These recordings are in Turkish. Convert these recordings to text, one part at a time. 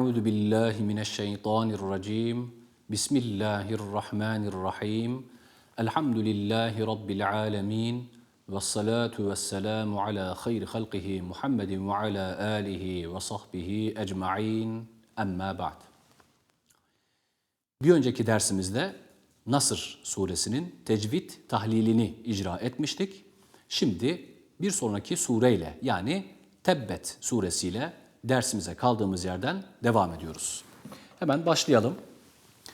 Euzu billahi mineşşeytanirracim. Bismillahirrahmanirrahim. Elhamdülillahi rabbil alamin. Ves salatu vesselamu ala hayri halqihi Muhammedin ve ala alihi ve sahbihi ecmaîn. Amma ba'd. Bir önceki dersimizde Nasır suresinin tecvid tahlilini icra etmiştik. Şimdi bir sonraki sureyle yani Tebbet suresiyle dersimize kaldığımız yerden devam ediyoruz. Hemen başlayalım.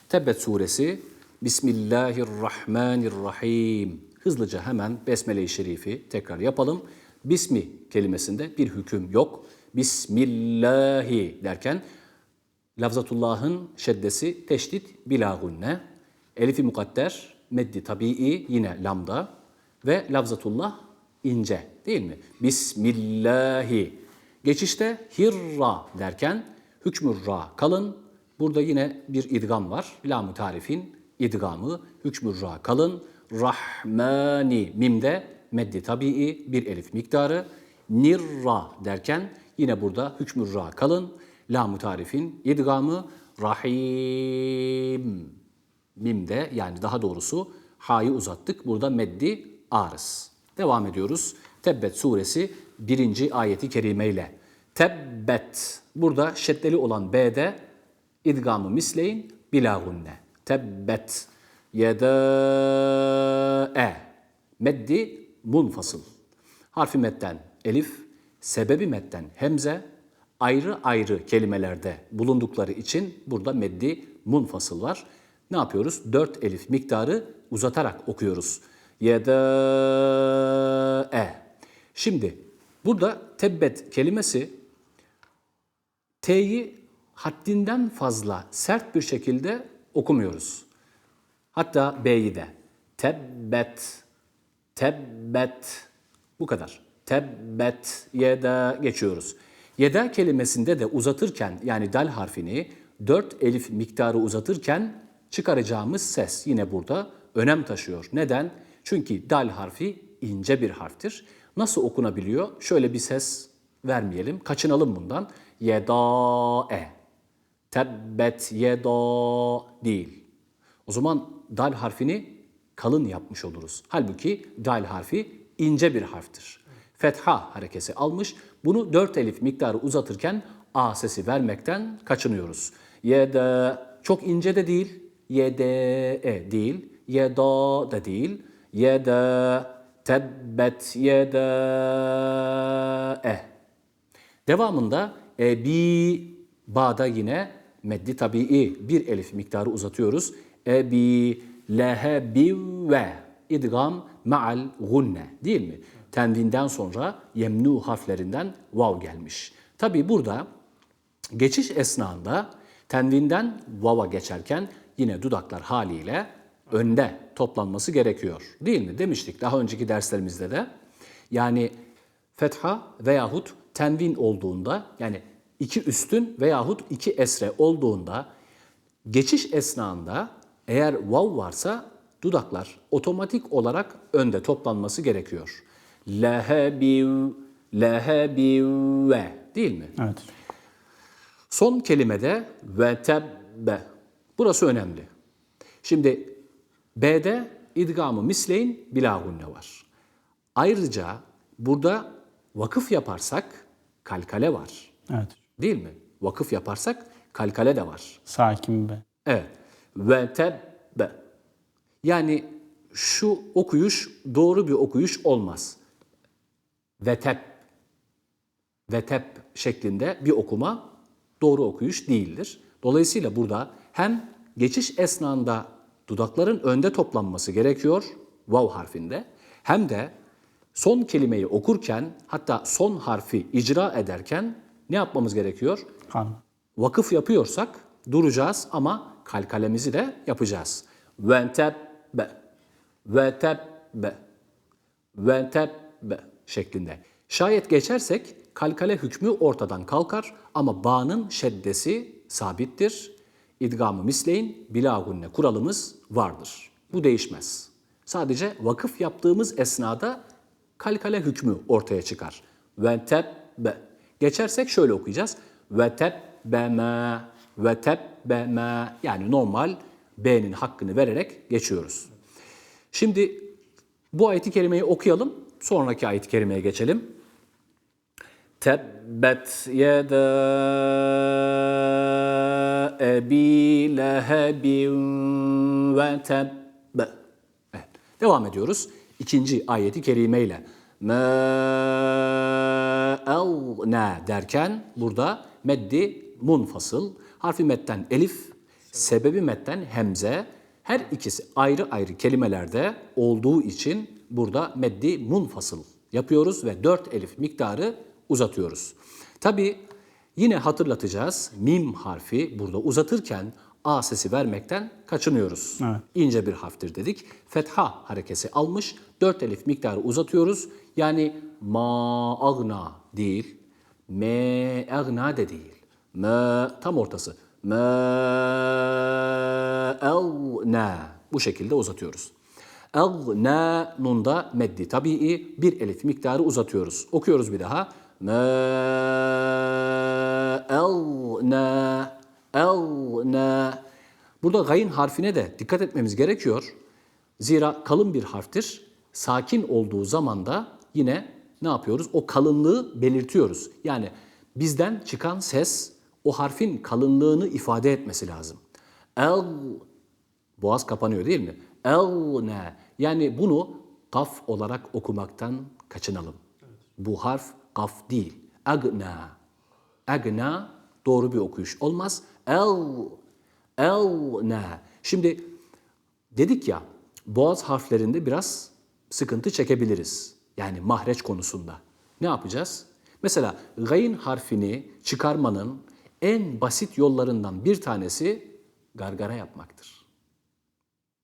Tebbet suresi Bismillahirrahmanirrahim. Hızlıca hemen Besmele-i Şerifi tekrar yapalım. Bismi kelimesinde bir hüküm yok. Bismillahi derken lafzatullahın şeddesi teşdit bila gunne. Elifi mukadder, meddi tabii yine lamda ve lafzatullah ince değil mi? Bismillahi. Geçişte hirra derken hükmü ra kalın. Burada yine bir idgam var. Lam-ı tarifin idgamı hükmü ra kalın. Rahmani mimde meddi tabii bir elif miktarı. Nirra derken yine burada hükmü ra kalın. Lam-ı tarifin idgamı rahim mimde yani daha doğrusu ha'yı uzattık. Burada meddi arız. Devam ediyoruz. Tebbet suresi birinci ayeti kerimeyle. Tebbet. Burada şeddeli olan B'de idgamı misleyin bila gunne. Tebbet. Yeda e. Meddi munfasıl. Harfi metten elif, sebebi metten hemze, ayrı ayrı kelimelerde bulundukları için burada meddi munfasıl var. Ne yapıyoruz? Dört elif miktarı uzatarak okuyoruz. Yeda e. Şimdi burada tebbet kelimesi T'yi haddinden fazla sert bir şekilde okumuyoruz. Hatta B'yi de. Tebbet, tebbet. Bu kadar. Tebbet, yeda geçiyoruz. Yeda kelimesinde de uzatırken yani dal harfini dört elif miktarı uzatırken çıkaracağımız ses yine burada önem taşıyor. Neden? Çünkü dal harfi ince bir harftir. Nasıl okunabiliyor? Şöyle bir ses vermeyelim. Kaçınalım bundan. Yeda-e. Tebbet yeda değil. O zaman dal harfini kalın yapmış oluruz. Halbuki dal harfi ince bir harftir. Fetha harekesi almış. Bunu dört elif miktarı uzatırken a sesi vermekten kaçınıyoruz. Yeda çok ince de değil. Yede e değil. Yeda da değil. Yeda tebbet yeda e. Devamında e, bi ba'da yine meddi tabii bir elif miktarı uzatıyoruz. E bi lehebi ve idgam ma'al gunne değil mi? Tenvinden sonra yemnu harflerinden vav gelmiş. Tabi burada geçiş esnasında tenvinden vava geçerken yine dudaklar haliyle önde toplanması gerekiyor. Değil mi? Demiştik daha önceki derslerimizde de. Yani fetha veyahut tenvin olduğunda yani iki üstün veyahut iki esre olduğunda geçiş esnasında eğer vav varsa dudaklar otomatik olarak önde toplanması gerekiyor. Lehebiv, lehebive değil mi? Evet. Son kelimede ve tebbe. Burası önemli. Şimdi B'de idgamı misleyin bila gunne var. Ayrıca burada vakıf yaparsak kalkale var. Evet. Değil mi? Vakıf yaparsak kalkale de var. Sakin be. Evet. Ve tebbe. Yani şu okuyuş doğru bir okuyuş olmaz. Ve teb. Ve teb şeklinde bir okuma doğru okuyuş değildir. Dolayısıyla burada hem geçiş esnasında dudakların önde toplanması gerekiyor vav harfinde hem de Son kelimeyi okurken hatta son harfi icra ederken ne yapmamız gerekiyor? Han. Vakıf yapıyorsak duracağız ama kalkalemizi de yapacağız. Ve tebbe, ve tebbe, ve tebbe şeklinde. Şayet geçersek kalkale hükmü ortadan kalkar ama bağının şeddesi sabittir. İdgamı misleyin, bilagunne kuralımız vardır. Bu değişmez. Sadece vakıf yaptığımız esnada kalkale hükmü ortaya çıkar. Ve tebbe. Geçersek şöyle okuyacağız. Ve tebbeme, ve tebbeme. Yani normal B'nin hakkını vererek geçiyoruz. Şimdi bu ayeti kerimeyi okuyalım. Sonraki ayet-i kerimeye geçelim. Tebbet yeda ebi lehebin ve. Evet. Devam ediyoruz. İkinci ayeti kerimeyle. Ma ne derken burada meddi munfasıl. Harfi metten elif, sebebi metten hemze. Her ikisi ayrı ayrı kelimelerde olduğu için burada meddi munfasıl yapıyoruz ve dört elif miktarı uzatıyoruz. Tabi yine hatırlatacağız mim harfi burada uzatırken a sesi vermekten kaçınıyoruz. Evet. İnce bir harftir dedik. Fetha harekesi almış. Dört elif miktarı uzatıyoruz. Yani ma agna değil. Me agna de değil. Me tam ortası. Me elna. Bu şekilde uzatıyoruz. Elna nunda meddi tabii bir elif miktarı uzatıyoruz. Okuyoruz bir daha. Me elna elna. Burada gayn harfine de dikkat etmemiz gerekiyor. Zira kalın bir harftir. Sakin olduğu zaman da yine ne yapıyoruz? O kalınlığı belirtiyoruz. Yani bizden çıkan ses o harfin kalınlığını ifade etmesi lazım. El boğaz kapanıyor değil mi? El ne? Yani bunu kaf olarak okumaktan kaçınalım. Bu harf kaf değil. Agna. Agna doğru bir okuyuş olmaz. El el ne? Şimdi dedik ya boğaz harflerinde biraz sıkıntı çekebiliriz. Yani mahreç konusunda. Ne yapacağız? Mesela gayn harfini çıkarmanın en basit yollarından bir tanesi gargara yapmaktır.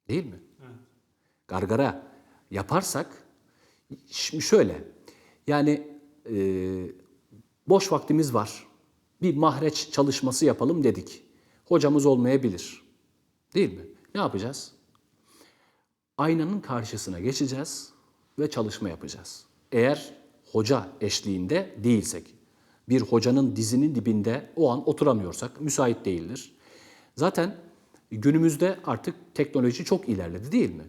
Değil mi? Gargara yaparsak şimdi şöyle yani e, boş vaktimiz var. Bir mahreç çalışması yapalım dedik. Hocamız olmayabilir. Değil mi? Ne yapacağız? Aynanın karşısına geçeceğiz ve çalışma yapacağız. Eğer hoca eşliğinde değilsek, bir hocanın dizinin dibinde o an oturamıyorsak müsait değildir. Zaten günümüzde artık teknoloji çok ilerledi değil mi?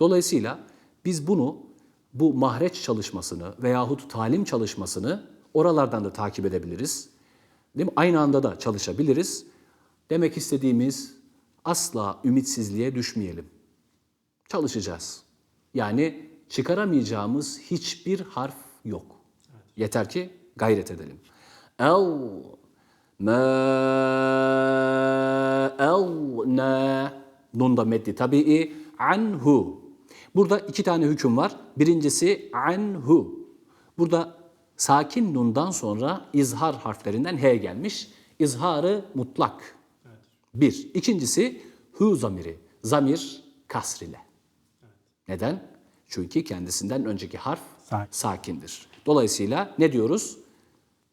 Dolayısıyla biz bunu bu mahreç çalışmasını veyahut talim çalışmasını oralardan da takip edebiliriz. Değil mi? Aynı anda da çalışabiliriz. Demek istediğimiz asla ümitsizliğe düşmeyelim. Çalışacağız. Yani çıkaramayacağımız hiçbir harf yok. Yeter ki gayret edelim. El ma el na nun da meddi tabii anhu. Burada iki tane hüküm var. Birincisi anhu. Burada sakin nundan sonra izhar harflerinden he gelmiş. İzharı mutlak. Bir. İkincisi hu zamiri. Zamir kasrile. Neden? Çünkü kendisinden önceki harf Sakin. sakindir. Dolayısıyla ne diyoruz?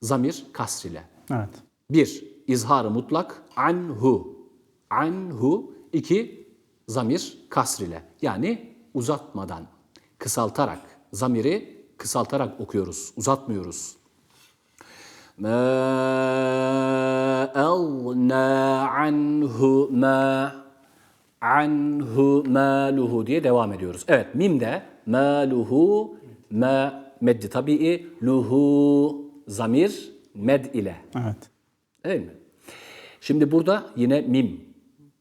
Zamir kasrile. Evet. Bir, izharı mutlak anhu. Anhu. İki, zamir kasrile. Yani uzatmadan, kısaltarak, zamiri kısaltarak okuyoruz, uzatmıyoruz. Ma elna anhu ma anhu maluhu diye devam ediyoruz. Evet mimde maluhu ma meddi tabii luhu zamir med ile. Evet. Değil mi? Şimdi burada yine mim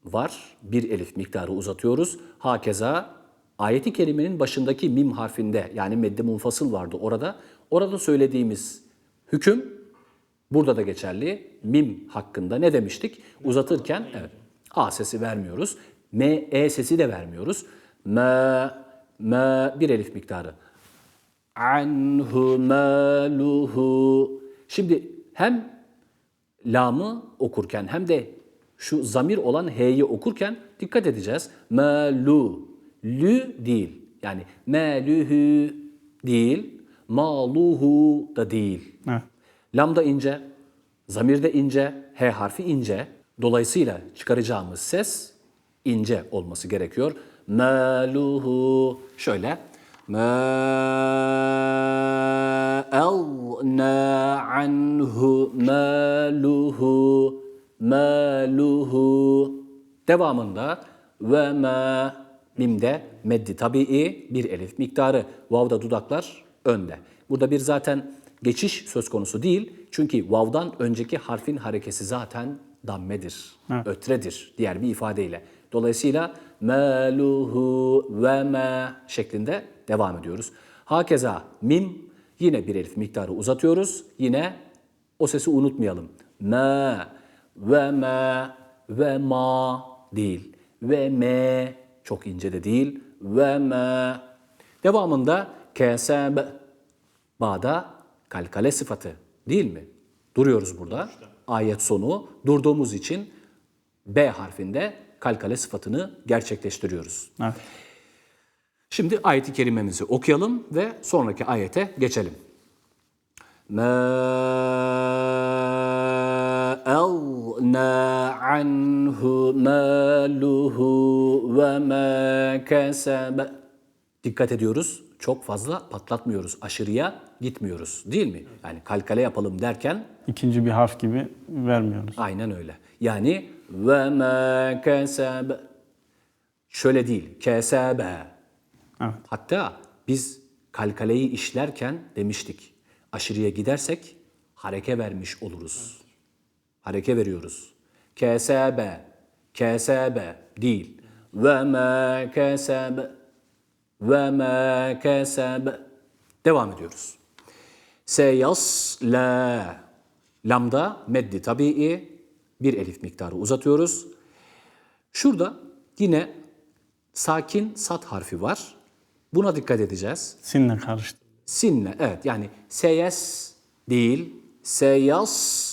var. Bir elif miktarı uzatıyoruz. Hakeza ayeti kerimenin başındaki mim harfinde yani medde munfasıl vardı orada. Orada söylediğimiz hüküm burada da geçerli. Mim hakkında ne demiştik? Uzatırken evet A sesi vermiyoruz. M, E sesi de vermiyoruz. M, M bir elif miktarı. anhu maluhu. Şimdi hem lamı okurken hem de şu zamir olan h'yi okurken dikkat edeceğiz. Malu, lü değil. Yani melühü değil, maluhu da değil. Evet. Lam da ince, zamir de ince, H harfi ince. Dolayısıyla çıkaracağımız ses ince olması gerekiyor. Maluhu şöyle. Ma elna anhu maluhu maluhu devamında ve ma mimde meddi tabii bir elif miktarı. Vav'da dudaklar önde. Burada bir zaten geçiş söz konusu değil. Çünkü vav'dan önceki harfin harekesi zaten dammedir, ötredir diğer bir ifadeyle. Dolayısıyla meluhu ve me şeklinde devam ediyoruz. Hakeza mim yine bir elif miktarı uzatıyoruz. Yine o sesi unutmayalım. Me ve me ve ma değil. Ve me çok ince de değil. Ve me. Devamında keseb Ba'da kalkale sıfatı değil mi? Duruyoruz burada. Ayet sonu durduğumuz için B harfinde kalkale sıfatını gerçekleştiriyoruz. Evet. Şimdi ayeti kerimemizi okuyalım ve sonraki ayete geçelim. Ma anhu maluhu ve ma kesebe. Dikkat ediyoruz. Çok fazla patlatmıyoruz. Aşırıya gitmiyoruz. Değil mi? Yani kalkale yapalım derken İkinci bir harf gibi vermiyoruz. Aynen öyle. Yani ve ma kesebe. Şöyle değil. Kesebe. Evet. Hatta biz kalkaleyi işlerken demiştik. Aşırıya gidersek hareke vermiş oluruz. Hareke veriyoruz. Kesebe, kesebe değil. Ve ma kesebe, ve ma kesebe. Devam ediyoruz. Seyasla. Lamda meddi tabii bir elif miktarı uzatıyoruz. Şurada yine sakin sat harfi var. Buna dikkat edeceğiz. Sinle karıştı. Sinle evet yani seyes değil seyas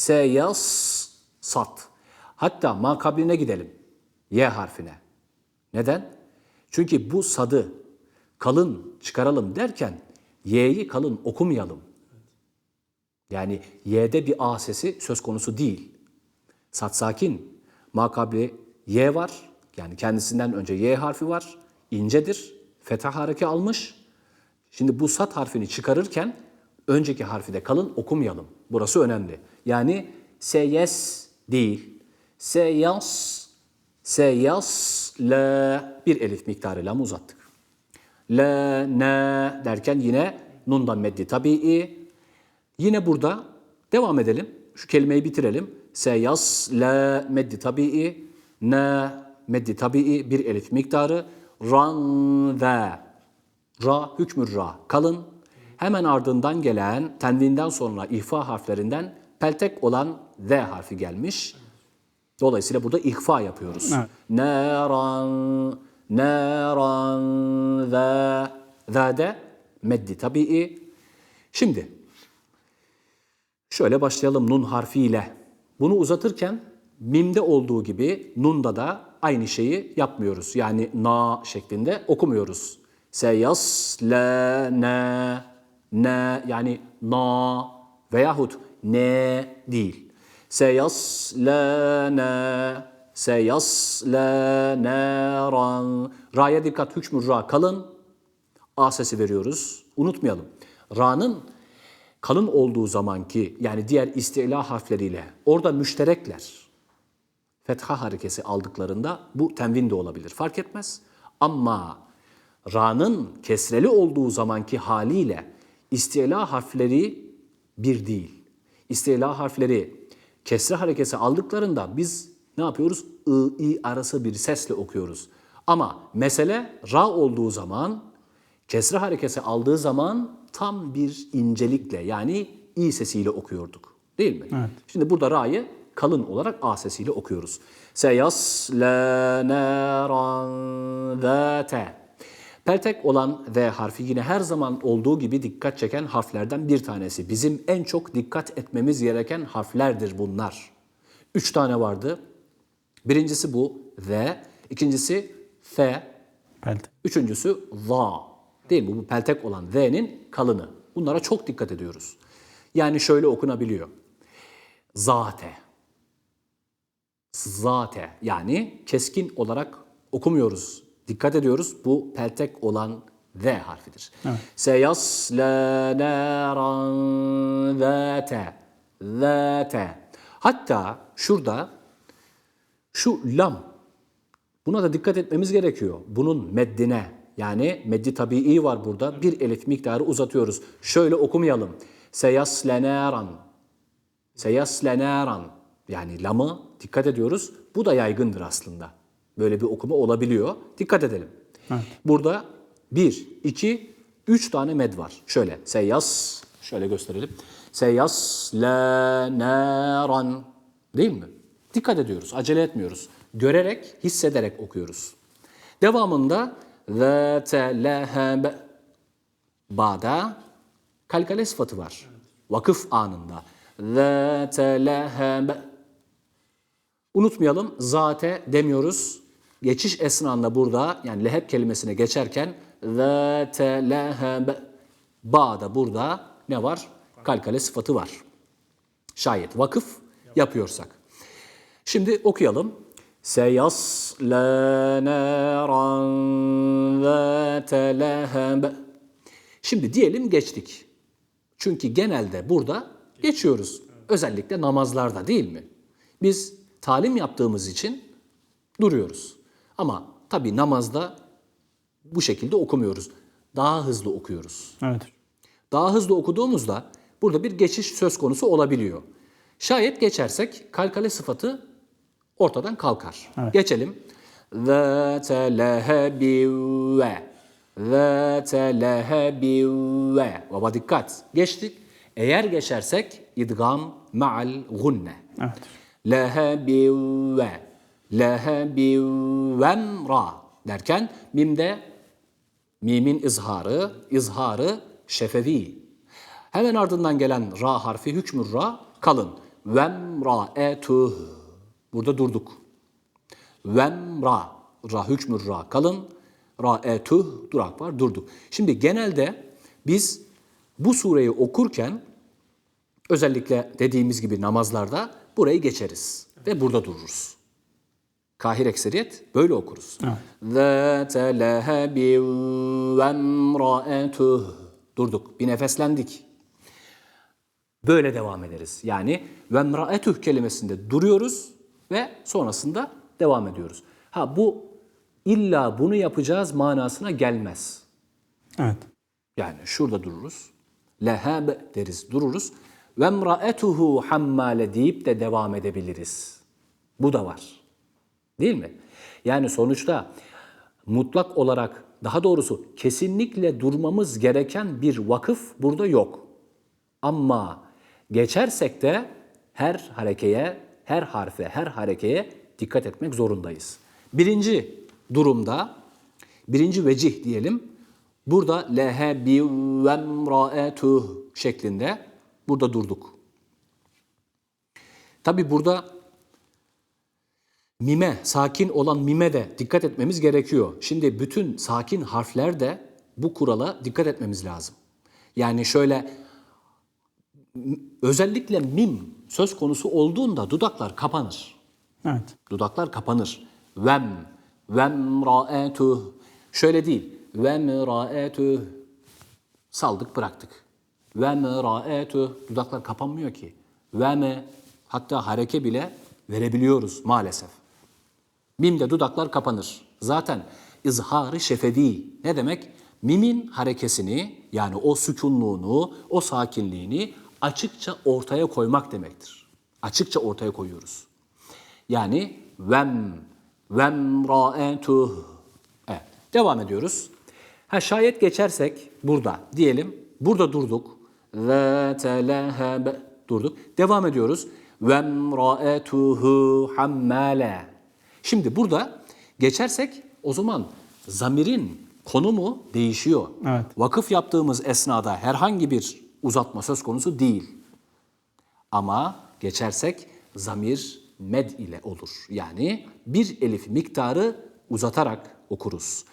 seyas sat. Hatta makabline gidelim. Y harfine. Neden? Çünkü bu sadı kalın çıkaralım derken y'yi kalın okumayalım. Yani y'de bir a sesi söz konusu değil. Sat sakin. Makabli y var. Yani kendisinden önce y harfi var. İncedir. Fetha hareke almış. Şimdi bu sat harfini çıkarırken önceki harfi de kalın okumayalım. Burası önemli. Yani seyes değil. Seyas, seyas, la bir elif miktarı lam uzattık. La, ne derken yine nundan meddi tabii. Yine burada devam edelim. Şu kelimeyi bitirelim. Seyas, la meddi tabii. Ne meddi tabii bir elif miktarı. Ran ve Ra hükmü ra kalın. Hemen ardından gelen tenvinden sonra ihfa harflerinden peltek olan V harfi gelmiş. Dolayısıyla burada ihfa yapıyoruz. Evet. Neran, neran ve ve'de meddi tabii. Şimdi şöyle başlayalım nun harfiyle. Bunu uzatırken mimde olduğu gibi nunda da aynı şeyi yapmıyoruz. Yani na şeklinde okumuyoruz. Seyaslene ne yani na veyahut ne değil. Seyaslene seyaslene ran ra'ya dikkat hükmü ra kalın a sesi veriyoruz. Unutmayalım. Ra'nın kalın olduğu zamanki yani diğer istila harfleriyle orada müşterekler fetha harekesi aldıklarında bu tenvin de olabilir. Fark etmez. Ama ra'nın kesreli olduğu zamanki haliyle istila harfleri bir değil. İstila harfleri kesre harekesi aldıklarında biz ne yapıyoruz? I, i arası bir sesle okuyoruz. Ama mesele ra olduğu zaman kesre harekesi aldığı zaman tam bir incelikle yani i sesiyle okuyorduk. Değil mi? Şimdi burada ra'yı kalın olarak a sesiyle okuyoruz. Seyaslâ nâran zâte. Peltek olan V harfi yine her zaman olduğu gibi dikkat çeken harflerden bir tanesi. Bizim en çok dikkat etmemiz gereken harflerdir bunlar. Üç tane vardı. Birincisi bu V, ikincisi F, Pelte. üçüncüsü Va. Değil mi? Bu peltek olan V'nin kalını. Bunlara çok dikkat ediyoruz. Yani şöyle okunabiliyor. Zate. Zate. Yani keskin olarak okumuyoruz. Dikkat ediyoruz. Bu peltek olan V harfidir. Seyasla naran zate. Zate. Hatta şurada şu lam Buna da dikkat etmemiz gerekiyor. Bunun meddine yani meddi tabii var burada. Bir elif miktarı uzatıyoruz. Şöyle okumayalım. Seyaslenaran. Seyaslenaran. Yani lamı dikkat ediyoruz. Bu da yaygındır aslında. Böyle bir okuma olabiliyor. Dikkat edelim. Burada bir, iki, üç tane med var. Şöyle seyas, şöyle gösterelim. Seyaslenaran. Değil mi? Dikkat ediyoruz, acele etmiyoruz. Görerek, hissederek okuyoruz. Devamında zâte leheb Ba'da kalkale sıfatı var. Vakıf anında. Zâte leheb Unutmayalım zate demiyoruz. Geçiş esnasında burada yani leheb kelimesine geçerken zâte leheb Ba'da burada ne var? Kalkale sıfatı var. Şayet vakıf yapıyorsak. Şimdi okuyalım. Seyasla naran zâte leheb. Şimdi diyelim geçtik. Çünkü genelde burada geçiyoruz. Özellikle namazlarda değil mi? Biz talim yaptığımız için duruyoruz. Ama tabii namazda bu şekilde okumuyoruz. Daha hızlı okuyoruz. Evet. Daha hızlı okuduğumuzda burada bir geçiş söz konusu olabiliyor. Şayet geçersek kalkale sıfatı ortadan kalkar. Geçelim. Zâte lehebi ve Zâte lehebi ve Baba dikkat. Geçtik. Eğer geçersek idgam ma'al gunne. Evet. Lehebi ve Lehebi vemra derken mimde mimin izharı, izharı şefevi. Hemen ardından gelen ra harfi hükmür ra kalın. Vemra etuh. Burada durduk. Vemra. Ra hükmür ra kalın. Ra etuh durak var durduk. Şimdi genelde biz bu sureyi okurken özellikle dediğimiz gibi namazlarda burayı geçeriz ve burada dururuz. Kahir ekseriyet böyle okuruz. Zâte. Durduk, bir nefeslendik. Böyle devam ederiz. Yani vemra'etuh kelimesinde duruyoruz ve sonrasında devam ediyoruz. Ha bu illa bunu yapacağız manasına gelmez. Evet. Yani şurada dururuz. Leheb deriz, dururuz. Ve emraetuhu hammale deyip de devam edebiliriz. Bu da var. Değil mi? Yani sonuçta mutlak olarak daha doğrusu kesinlikle durmamız gereken bir vakıf burada yok. Ama geçersek de her harekeye, her harfe, her harekeye dikkat etmek zorundayız. Birinci durumda, birinci vecih diyelim. Burada lehe bi vemraetuh şeklinde burada durduk. Tabi burada mime, sakin olan mime de dikkat etmemiz gerekiyor. Şimdi bütün sakin harfler de bu kurala dikkat etmemiz lazım. Yani şöyle özellikle mim söz konusu olduğunda dudaklar kapanır. Evet. Dudaklar kapanır. Vem, vem raetuh. Şöyle değil. Vem raetuh. Saldık bıraktık. Vem raetuh. Dudaklar kapanmıyor ki. Vem hatta hareke bile verebiliyoruz maalesef. Mimde dudaklar kapanır. Zaten izharı şefedi ne demek? Mimin harekesini yani o sükunluğunu, o sakinliğini açıkça ortaya koymak demektir. Açıkça ortaya koyuyoruz. Yani vem, vem raetuh. Evet, devam ediyoruz. Ha şayet geçersek burada diyelim, burada durduk. Zâte leheb durduk. Devam ediyoruz. Vem raetuhu hammale. Şimdi burada geçersek o zaman zamirin Konu mu? Değişiyor. Evet. Vakıf yaptığımız esnada herhangi bir uzatma söz konusu değil. Ama geçersek zamir med ile olur. Yani bir elif miktarı uzatarak okuruz.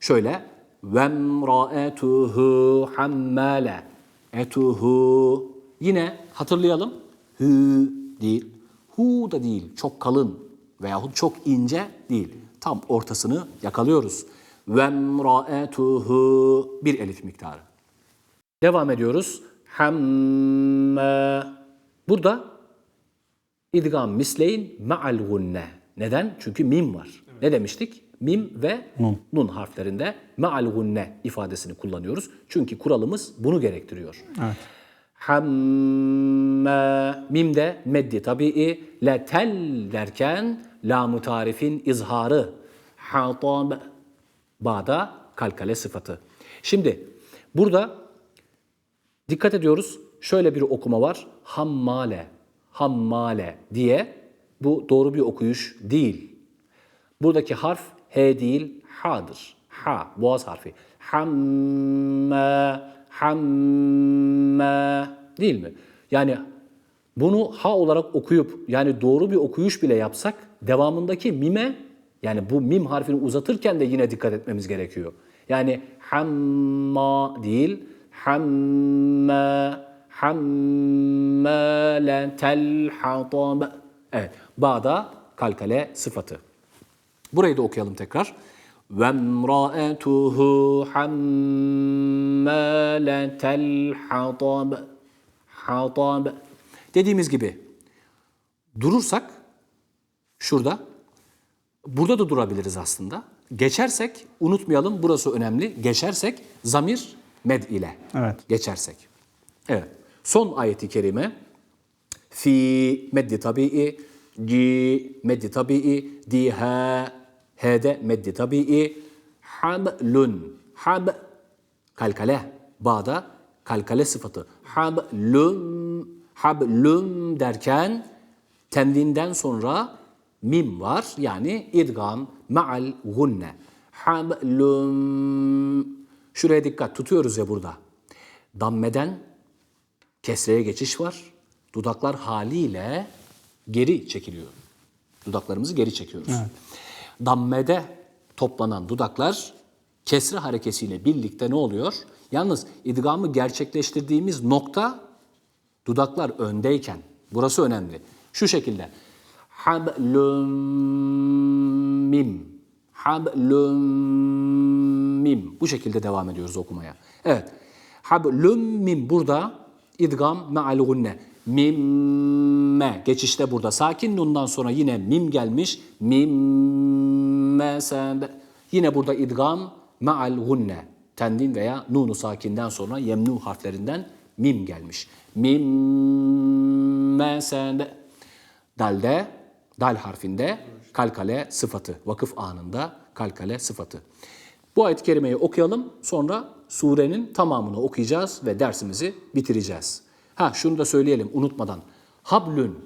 Şöyle vemraetuhu hammale etuhu yine hatırlayalım. Hü değil. Hu da değil. Çok kalın veyahut çok ince değil. Tam ortasını yakalıyoruz. Vemraetuhu bir elif miktarı. Devam ediyoruz. Hamme. Burada idgam misleyin ma'al gunne. Neden? Çünkü mim var. Ne demiştik? Mim ve nun. harflerinde ma'al gunne ifadesini kullanıyoruz. Çünkü kuralımız bunu gerektiriyor. Evet. Hamme mimde meddi tabii le tel derken lam tarifin izharı hatab ba'da kalkale sıfatı. Şimdi burada dikkat ediyoruz. Şöyle bir okuma var. Hammale, hammale diye. Bu doğru bir okuyuş değil. Buradaki harf H değil, Ha'dır. Ha, boğaz harfi. Hamme, hamme değil mi? Yani bunu ha olarak okuyup yani doğru bir okuyuş bile yapsak devamındaki mime yani bu mim harfini uzatırken de yine dikkat etmemiz gerekiyor. Yani hamma değil hamme hammaletel hatab. Evet. Ba'da kalkale sıfatı. Burayı da okuyalım tekrar. وَامْرَأَتُهُ حَمَّالَةَ الْحَطَبِ Hatab. Dediğimiz gibi durursak şurada burada da durabiliriz aslında. Geçersek unutmayalım burası önemli. Geçersek zamir med ile Evet. geçersek. Evet. Son ayeti kerime fi meddi tabii ci meddi tabii diha hede meddi tabii hablun. Hab kalkale. Bağda kalkale sıfatı. Hablum hablum derken tenvinden sonra mim var yani idgam ma'al gunne. Hablum şuraya dikkat tutuyoruz ya burada. Dammeden kesreye geçiş var. Dudaklar haliyle geri çekiliyor. Dudaklarımızı geri çekiyoruz. Dammede toplanan dudaklar kesre harekesiyle birlikte ne oluyor? Yalnız idgamı gerçekleştirdiğimiz nokta dudaklar öndeyken. Burası önemli. Şu şekilde. Hablum mim. Hablum mim. Bu şekilde devam ediyoruz okumaya. Evet. Hablum mim burada idgam me'al gunne. Mimme. Geçişte burada. Sakin nundan sonra yine mim gelmiş. Mimme sen. Yine burada idgam me'al gunne. Tendin veya nunu sakinden sonra yemnu harflerinden mim gelmiş. Mimme sen. Dalde, dal harfinde kalkale sıfatı. Vakıf anında kalkale sıfatı. Bu ayet-i okuyalım. Sonra surenin tamamını okuyacağız ve dersimizi bitireceğiz. Ha şunu da söyleyelim unutmadan. Hablün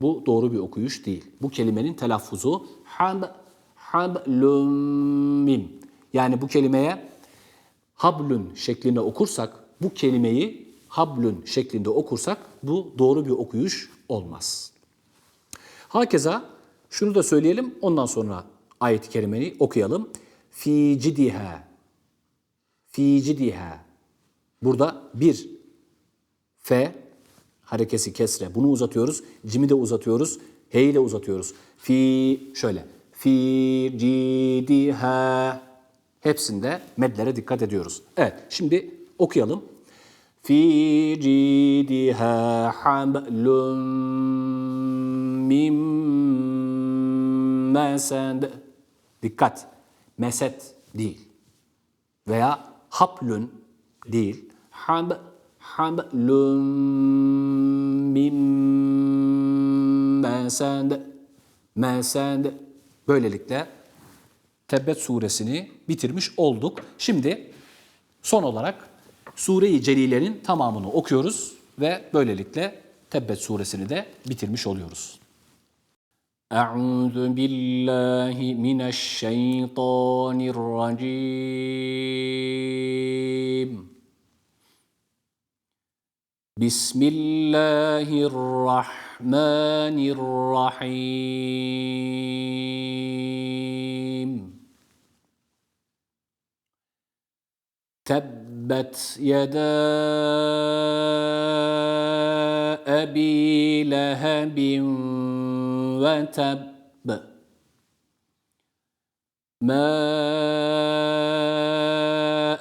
bu doğru bir okuyuş değil. Bu kelimenin telaffuzu hab hablum mim. Yani bu kelimeye hablün şeklinde okursak bu kelimeyi hablün şeklinde okursak bu doğru bir okuyuş olmaz. Hakeza şunu da söyleyelim ondan sonra ayet-i kerimeyi okuyalım. Fi cidiha. Fi cidiha. Burada bir F harekesi kesre. Bunu uzatıyoruz. Cimi de uzatıyoruz. H'yi de uzatıyoruz. Fi şöyle. Fi cidiha. Hepsinde medlere dikkat ediyoruz. Evet şimdi okuyalım. Fi cidiha hablum min mesed. Dikkat. Meset değil. Veya haplün değil. Hab hablum min mesed. Mesed. Böylelikle Tebbet suresini bitirmiş olduk. Şimdi son olarak Sure-i Celile'nin tamamını okuyoruz ve böylelikle Tebbet suresini de bitirmiş oluyoruz. أعوذ بالله من الشيطان الرجيم بسم الله الرحمن الرحيم. تبت يدا أبي لهب وتب. ما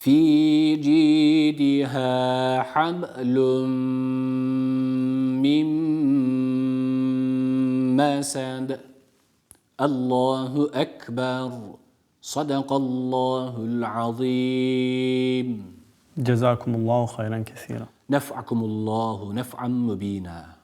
في جيدها حبل من مسد. الله أكبر. صدق الله العظيم. Cezakumullahu hayran kesira. نفعكم الله نفعا مبينا.